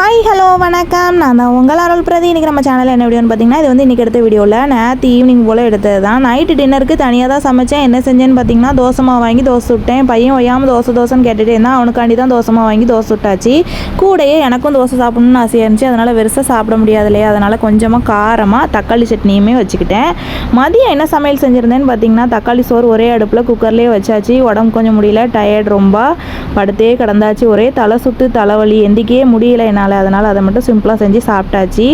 Hi hello வணக்கம். நான் தான் உங்கள் அருள் பிரதி. இன்றைக்கி நம்ம சேனலில் என்ன வீடியோன்னு பார்த்தீங்கன்னா இது வந்து இன்றைக்கி எடுத்த வீடியோவில் நேற்று ஈவினிங் போல் எடுத்தது தான். நைட்டு டின்னருக்கு தனியாக தான் சமைச்சேன். என்ன செஞ்சேன்னு பார்த்தீங்கன்னா தோசை மாவு வாங்கி தோசை சுட்டேன். பையன் ஒய்யாமல் தோசை தோசைன்னு கேட்டுகிட்டே இருந்தால் அவனுக்காண்டி தான் தோசை மாவு வாங்கி தோசை சுட்டாச்சு. கூடயே எனக்கும் தோசை சாப்பிடணும்னு ஆசையாக இருந்துச்சு. அதனால் வெறுசாக சாப்பிட முடியாது இல்லையா? அதனால் கொஞ்சமாக காரமாக தக்காளி சட்னியுமே வச்சுக்கிட்டேன். மதியம் என்ன சமையல் செஞ்சுருந்தேன்னு பார்த்தீங்கன்னா தக்காளி சோறு ஒரே அடுப்பில் குக்கர்லேயே வச்சாச்சு. உடம்பு கொஞ்சம் முடியல. டயர்ட் ரொம்ப. படுத்தே கிடந்தாச்சு. ஒரே தலை சுற்று தலைவலி. எந்திக்கே முடியல. என்னால் அதனால் அதை மட்டும் சிம்பிளாக செஞ்சு சாப்பிட்டாச்சு.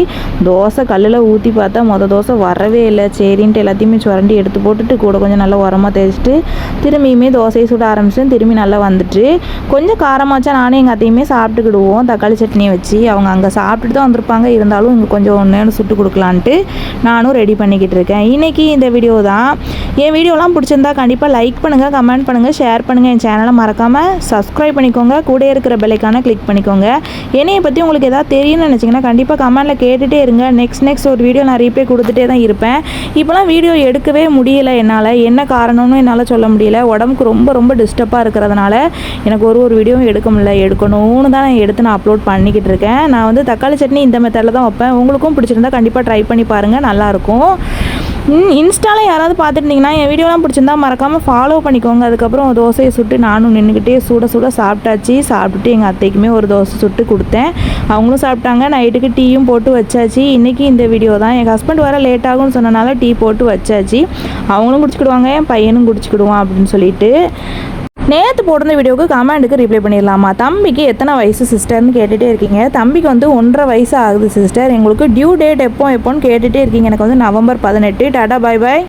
தோசை கல்லில் ஊற்றி பார்த்தா மொதல் தோசை வரவே இல்லை. சரின்ட்டு எல்லாத்தையுமே சுரண்டி எடுத்து போட்டுட்டு கூட கொஞ்சம் நல்லா உரமாக தேய்ச்சிட்டு திரும்பியுமே தோசையை சுட ஆரம்பிச்சிட்டு திரும்பி நல்லா வந்துட்டு கொஞ்சம் காரமாச்சா நானும் எங்கள் அத்தையுமே சாப்பிட்டுக்கிடுவோம். தக்காளி சட்னியை வச்சு அவங்க அங்கே சாப்பிட்டுட்டு தான் வந்திருப்பாங்க. இருந்தாலும் இங்கே கொஞ்சம் ஒன்று சுட்டு கொடுக்கலான்ட்டு நானும் ரெடி பண்ணிக்கிட்டு இருக்கேன். இன்றைக்கி இந்த வீடியோ தான். என் வீடியோலாம் பிடிச்சிருந்தா கண்டிப்பாக லைக் பண்ணுங்கள் கமெண்ட் பண்ணுங்கள் ஷேர் பண்ணுங்கள் என் சேனலை மறக்காமல் சப்ஸ்கிரைப் பண்ணிக்கோங்க. கூட இருக்கிற பெல்லைக்கான கிளிக் பண்ணிக்கோங்க. என்னையை பற்றி உங்களுக்கு எதாவது தெரியும்னு நினச்சிங்கன்னா கண்டிப்பாக கமெண்ட்டில் கேட்டுகிட்டே இருங்க. நெக்ஸ்ட் நெக்ஸ்ட் ஒரு வீடியோ நான் ரீப்ளே கொடுத்துட்டே தான் இருப்பேன். இப்போலாம் வீடியோ எடுக்கவே முடியல என்னால். என்ன காரணம்னு என்னால் சொல்ல முடியல. உடம்புக்கு ரொம்ப ரொம்ப டிஸ்டர்பாக இருக்கிறதுனால எனக்கு ஒரு ஒரு வீடியோவும் எடுக்க முடியல. எடுக்கணும்னு தான் நான் எடுத்து நான் அப்லோட் பண்ணிக்கிட்டு இருக்கேன். நான் வந்து தக்காளி சட்னி இந்த மெத்தடில் தான் வைப்பேன். உங்களுக்கும் பிடிச்சிருந்தா கண்டிப்பாக ட்ரை பண்ணி பாருங்கள் நல்லாயிருக்கும் இன்ஸ்டாவில் யாராவது பார்த்துருந்தீங்கன்னா என் வீடியோலாம் பிடிச்சிருந்தா மறக்காமல் ஃபாலோ பண்ணிக்கோங்க. அதுக்கப்புறம் தோசையை சுட்டு நானும் நின்றுக்கிட்டே சுட சுட சாப்பிட்டாச்சு. சாப்பிட்டுட்டு எங்கள் அத்தைக்குமே ஒரு தோசை சுட்டு கொடுத்தேன். அவங்களும் சாப்பிட்டாங்க. நைட்டுக்கு டீயும் போட்டு வச்சாச்சு. இன்றைக்கி இந்த வீடியோ தான். எங்கள் ஹஸ்பண்ட் வர லேட் ஆகும்னு சொன்னனால டீ போட்டு வச்சாச்சு. அவங்களும் குடிச்சிக்கிடுவாங்க என் பையனும் குடிச்சிக்கிடுவான் அப்படின்னு சொல்லிட்டு. நேற்று போட்டிருந்த வீடியோவுக்கு கமெண்ட்டுக்கு ரிப்ளை பண்ணிடலாமா? தம்பிக்கு எத்தனை வயசு சிஸ்டர்னு கேட்டுகிட்டே இருக்கீங்க. தம்பிக்கு வந்து ஒன்றரை வயசு ஆகுது சிஸ்டர் எங்களுக்கு டியூ டேட் எப்போ எப்போன்னு கேட்டுகிட்டே இருக்கீங்க. எனக்கு வந்து நவம்பர் பதினெட்டு. டாடா பாய் பாய்